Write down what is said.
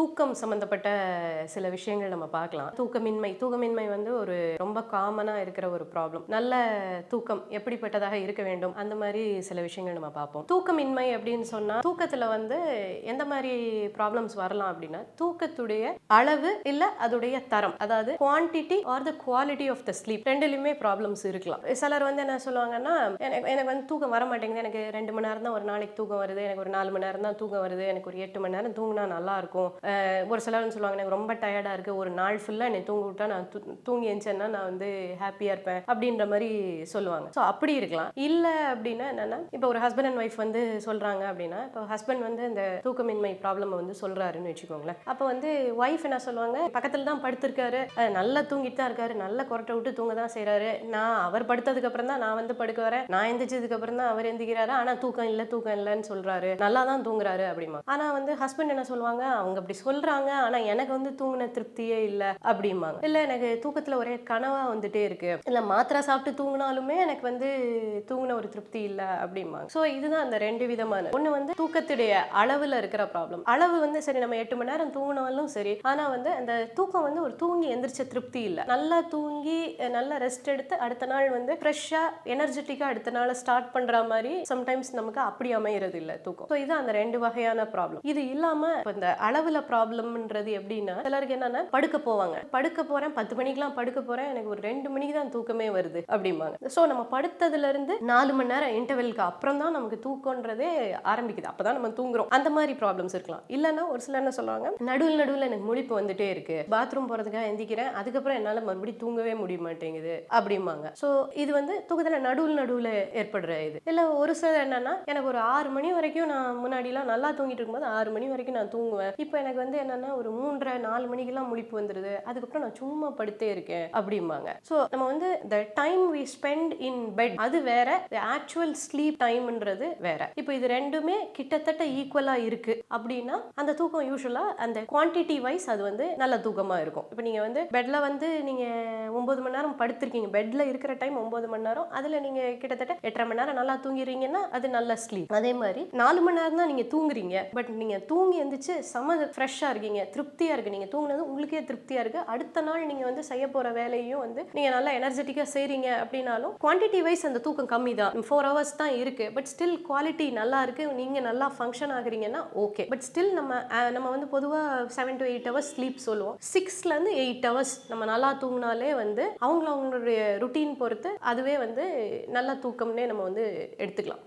தூக்கம் சம்மந்தப்பட்ட சில விஷயங்கள் நம்ம பார்க்கலாம். தூக்கமின்மை தூக்கமின்மை வந்து ஒரு ரொம்ப காமனாக இருக்கிற ஒரு ப்ராப்ளம் நல்ல தூக்கம் எப்படிப்பட்டதாக இருக்க வேண்டும்? அந்த மாதிரி சில விஷயங்கள் நம்ம பார்ப்போம். தூக்கமின்மை அப்படின்னு சொன்னால் தூக்கத்தில் வந்து எந்த மாதிரி ப்ராப்ளம்ஸ் வரலாம் அப்படின்னா தூக்கத்துடைய அளவு இல்லை அதோடைய தரம். அதாவது quantity or the quality of the sleep ரெண்டுலையுமே problems இருக்கலாம். சிலர் வந்து என்ன சொல்லுவாங்கன்னா எனக்கு எனக்கு வந்து தூக்கம் வர மாட்டேங்குது. எனக்கு ரெண்டு மணி நேரம் தான் ஒரு நாளைக்கு தூக்கம் வருது. எனக்கு ஒரு நாலு மணி நேரம் தான் தூக்கம் வருது. எனக்கு ஒரு எட்டு மணி நேரம் தூங்கினா நல்லா இருக்கும். ஒரு சிலர் சொல்லுவாங்க எனக்கு ரொம்ப டயர்டா இருக்கு. ஒரு நாள் ஃபுல்லா என்னை தூங்க விட்டா நான் தூ- தூங்கி எழுந்தேன்னா நான் வந்து ஹாப்பியா இருப்பேன் அப்படின்ற மாதிரி சொல்லுவாங்க. ஸோ அப்படி இருக்கலாம். இல்ல அப்படின்னா என்னன்னா இப்போ ஒரு ஹஸ்பண்ட் அண்ட் ஒய்ஃப் வந்து சொல்றாங்க அப்படின்னா இப்போ ஹஸ்பண்ட் வந்து இந்த தூக்கமின்மை ப்ராப்ளம் வந்து சொல்றாருன்னு வச்சுக்கோங்களேன். அப்போ வந்து ஒய்ஃப் என்ன சொல்லுவாங்க பக்கத்தில் தான் படுத்திருக்காரு. நல்லா தூங்கிட்டு தான் இருக்காரு. நல்லா கொரட்டை விட்டு தூங்க தான் செய்றாரு. நான் அவர் படுத்ததுக்கப்புறம் தான் நான் வந்து படுக்க வரேன். நான் எந்திரிச்சதுக்கப்புறம் தான் அவர் எந்திக்கிறாரு. ஆனா தூக்கம் இல்லை தூக்கம் இல்லைன்னு சொல்றாரு. நல்லா தான் தூங்குறாரு அப்படிமா ஆனா வந்து ஹஸ்பண்ட் என்ன சொல்லுவாங்க அவங்க அப்படி சொல்றாங்க ஆனா எனக்கு வந்து தூங்கின திருப்தியே இல்லை அப்படிம்பாங்க. இல்ல எனக்கு தூக்கத்துல ஒரே கனவா வந்துட்டே இருக்கு. இல்ல மாத்திரை சாப்பிட்டு தூங்கினாலுமே எனக்கு வந்து தூங்கின ஒரு திருப்தி இல்ல அப்படிம்பாங்க. சோ இதுதான் அந்த ரெண்டு விதமான. ஒண்ணு வந்து தூக்கத்துடைய அளவுல இருக்கிற ப்ராப்ளம் அளவு வந்து சரி நம்ம எட்டு மணி நேரம் தூங்கினாலும் சரி ஆனா வந்து அந்த தூக்கம் வந்து ஒரு தூங்கி எந்திரிச்ச திருப்தி இல்லை. நல்லா தூங்கி நல்லா ரெஸ்ட் எடுத்து அடுத்த நாள் வந்து ஃப்ரெஷ்ஷா எனர்ஜெட்டிக்கா அடுத்த நாள் ஸ்டார்ட் பண்ற மாதிரி சம்டைம்ஸ் நமக்கு அப்படி அமையறது இல்லை தூக்கம். ஸோ இது அந்த ரெண்டு வகையான ப்ராப்ளம் இது இல்லாம இப்ப இந்த அளவுல ப்ராப்ளம்ன்றது எப்படின்னா சிலருக்கு என்னன்னா படுக்க போவாங்க. படுக்க போறேன் பத்து மணிக்கெல்லாம் படுக்க போறேன் எனக்கு ஒரு ரெண்டு மணிக்கு தான் தூக்கமே வருது அப்படிம்பாங்க. ஸோ நம்ம படுத்ததுல இருந்து நாலு மணி நேரம் இன்டர்வெலுக்கு அப்புறம் தான் நமக்கு தூக்கம்ன்றதே ஆரம்பிக்குது. அப்பதான் நம்ம தூங்குறோம். அந்த மாதிரி ப்ராப்ளம்ஸ் இருக்கலாம். இல்லைன்னா ஒரு சிலர் என்ன சொல்லுவாங்க நடுவில் நடுவில் எனக்கு முழிப்பு வந்துட்டே இருக்கு. பாத்ரூம் போறதுக்காக எந்திக்கிறேன். அதுக்கப்புறம் என்னால் மறுபடியும் தூங்கவே முடிய மாட்டேங்குது. அப்படிம்பாங்க. ஸோ இது வந்து தூக்கத்தில் நடுவில் நடுவில் ஏற்படுற இது. இல்லை ஒரு சிலர் என்னன்னா எனக்கு ஒரு ஆறு மணி வரைக்கும் நான் முன்னாடிலாம் நல்லா தூங்கிட்டு இருக்கும்போது ஆறு மணி வரைக்கும் நான் தூங்குவேன். இப்போ எனக்கு வந்து என்னன்னா ஒரு மூன்றரை நாலு மணிக்கெல்லாம் முழிப்பு வந்துடுது அதுக்கப்புறம் நான் சும்மா படுத்தே இருக்கேன் அப்படிம்பாங்க. ஸோ நம்ம வந்து the time we spend in bed அது வேற ஆக்சுவல் ஸ்லீப் டைம்ன்றது வேற. இப்போ இது ரெண்டுமே கிட்டத்தட்ட ஈக்குவலா இருக்கு. அப்படின்னா அந்த தூக்கம் யூஸ்வலா அந்த குவான்டிட்டி வைஸ் அது வந்து நல்ல தூக்கமா இருக்கும். இப்போ நீங்க வந்து பெட்ல வந்து நீங்க ஒன்பது மணி நேரம் படுத்திருக்கீங்க. பெட்ல இருக்கிற டைம் ஒன்பது மணி நேரம். அதுல நீங்க கிட்டத்தட்ட எட்டரை மணி நேரம் நல்லா தூங்கிறீங்கன்னா அது நல்ல ஸ்லீப் அதே மாதிரி நாலு மணி நேரம் தான் நீங்க தூங்குறீங்க. பட் நீங்க தூங்கி எந்திரிச்சு செம ஃப்ரெஷ்ஷாக இருக்கீங்க திருப்தியாக இருக்குது நீங்கள் தூங்குனது உங்களுக்கே திருப்தியாக இருக்குது அடுத்த நாள் நீங்கள் வந்து செய்ய போகிற வேலையும் வந்து நீங்கள் நல்லா எனர்ஜெட்டிக்காக செய்கிறீங்க அப்படின்னாலும் குவான்டிட்டி வைஸ் அந்த தூக்கம் கம்மி தான். ஃபோர் ஹவர்ஸ் தான் இருக்குது பட் ஸ்டில் குவாலிட்டி நல்லா இருக்குது நீங்கள் நல்லா ஃபங்க்ஷன் ஆகுறீங்கன்னா ஓகே பட் ஸ்டில் நம்ம நம்ம வந்து பொதுவாக seven to eight hours sleep சொல்லுவோம். சிக்ஸ்லேருந்து எயிட் ஹவர்ஸ் நம்ம நல்லா தூங்கினாலே வந்து அவங்கள அவங்களுடைய ருட்டீன் பொறுத்து அதுவே வந்து நல்ல தூக்கம்னே நம்ம வந்து எடுத்துக்கலாம்.